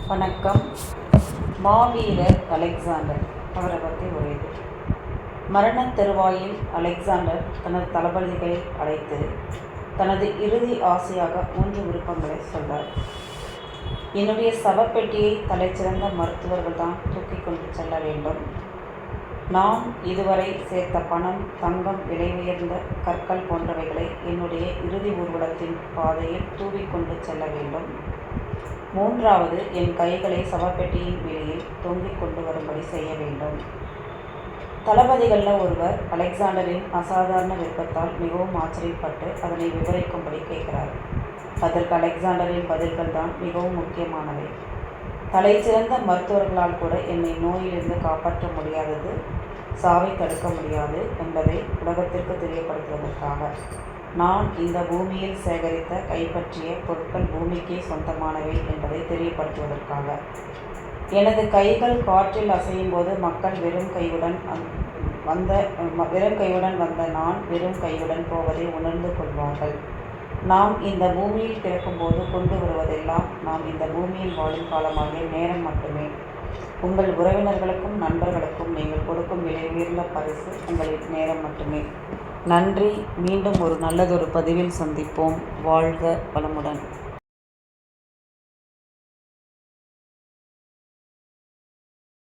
வணக்கம். மாவீரர் அலெக்சாண்டர் அவரை பற்றி ஒரு இது மரணத் தருவாயில் அலெக்சாண்டர் தனது தளபதிகளை அழைத்து தனது இறுதி ஆசையாக மூன்று விருப்பங்களை சொல்றார். என்னுடைய சவப்பெட்டியை தலைச்சிறந்த மருத்துவர்கள் தான் தூக்கி கொண்டு செல்ல வேண்டும். நான் இதுவரை சேர்த்த பணம் தங்கம் விலை உயர்ந்த கற்கள் போன்றவைகளை என்னுடைய இறுதி ஊர்வலத்தின் பாதையில் தூவிக்கொண்டு செல்ல வேண்டும். மூன்றாவது என் கைகளை சவப்பெட்டியின் வெளியில் தொங்கிக் கொண்டு வரும்படி செய்ய வேண்டும். தளபதிகளில் ஒருவர் அலெக்சாண்டரின் அசாதாரண விருப்பத்தால் மிகவும் ஆச்சரியப்பட்டு அதனை விவரிக்கும்படி கேட்கிறார். அதற்கு அலெக்சாண்டரின் பதில்கள் தான் மிகவும் முக்கியமானவை. தலைச்சிறந்த மருத்துவர்களால் கூட என்னை நோயிலிருந்து காப்பாற்ற முடியாதது சாவை தடுக்க முடியாது என்பதை உலகத்திற்கு தெரியப்படுத்துவதற்காக. நான் இந்த பூமியில் சேகரித்த கைப்பற்றிய பொருட்கள் பூமிக்கே சொந்தமானவை என்பதை தெரியப்படுத்துவதற்காக. எனது கைகள் காற்றில் அசையும் போது மக்கள் வெறும் கையுடன் வந்த வெறும் கையுடன் வந்த நான் வெறும் கையுடன் போவதை உணர்ந்து கொள்வார்கள். நாம் இந்த பூமியில் பிறக்கும்போது கொண்டு வருவதெல்லாம் நாம் இந்த பூமியில் வாழும் காலமாகிய நேரம் மட்டுமே. உங்கள் உறவினர்களுக்கும் நண்பர்களுக்கும் நீங்கள் கொடுக்கும் விலை உயர்ந்த பரிசு உங்களின் நேரம் மட்டுமே. நன்றி. மீண்டும் ஒரு நல்லதொரு பதிவில் சந்திப்போம். வாழ்க வளமுடன்.